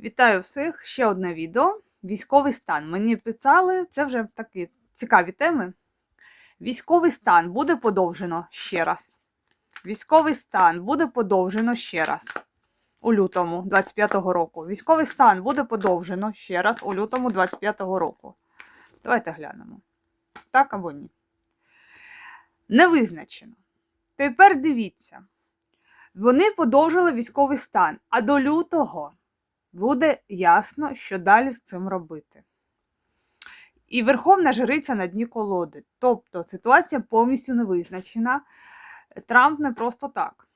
Вітаю всіх! Ще одне відео. Військовий стан. Мені писали, це вже такі цікаві теми. Військовий стан буде подовжено ще раз. Військовий стан буде подовжено ще раз у лютому 25-го року. Військовий стан буде подовжено ще раз у лютому 25-го року. Давайте глянемо. Так або ні. Не визначено. Тепер дивіться. Вони подовжили військовий стан, а до лютого буде ясно, що далі з цим робити. І Верховна жриця на дні колоди. Тобто ситуація повністю не визначена. Трамп не просто так.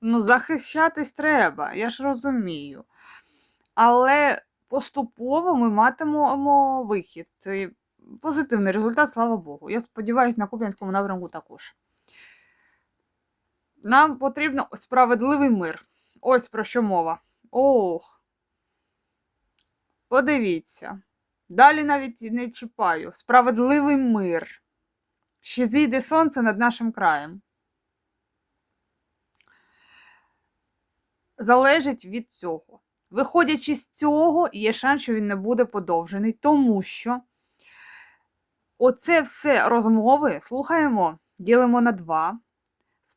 Ну, захищатись треба, я ж розумію. Але поступово ми матимемо вихід. Позитивний результат, слава Богу. Я сподіваюся, на Куп'янському напрямку також. Нам потрібен справедливий мир. Ось про що мова. Ох. Подивіться. Далі навіть не чіпаю. Справедливий мир. Ще зійде сонце над нашим краєм. Залежить від цього. Виходячи з цього, є шанс, що він не буде подовжений, тому що оце все розмови слухаємо, ділимо на два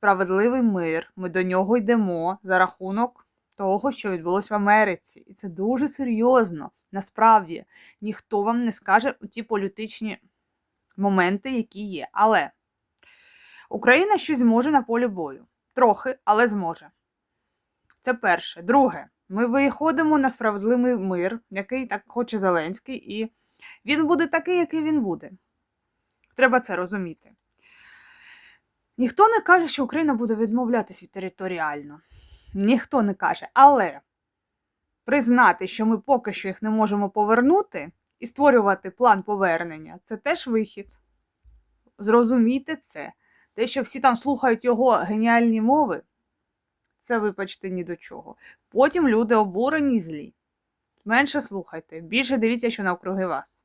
справедливий мир. Ми до нього йдемо за рахунок того, що відбулося в Америці. І це дуже серйозно. Насправді ніхто вам не скаже ті політичні моменти, які є. Але Україна щось зможе на полі бою. Трохи, але зможе. Це перше. Друге, ми виходимо на справедливий мир, який так хоче Зеленський, і він буде такий, який він буде. Треба це розуміти. Ніхто не каже, що Україна буде відмовлятися від територіально. Ніхто не каже. Але признати, що ми поки що їх не можемо повернути, і створювати план повернення це теж вихід. Зрозумійте це. Те, що всі там слухають його геніальні мови, це, вибачте, ні до чого. Потім люди обурені і злі. Менше слухайте, більше дивіться, що навкруги вас.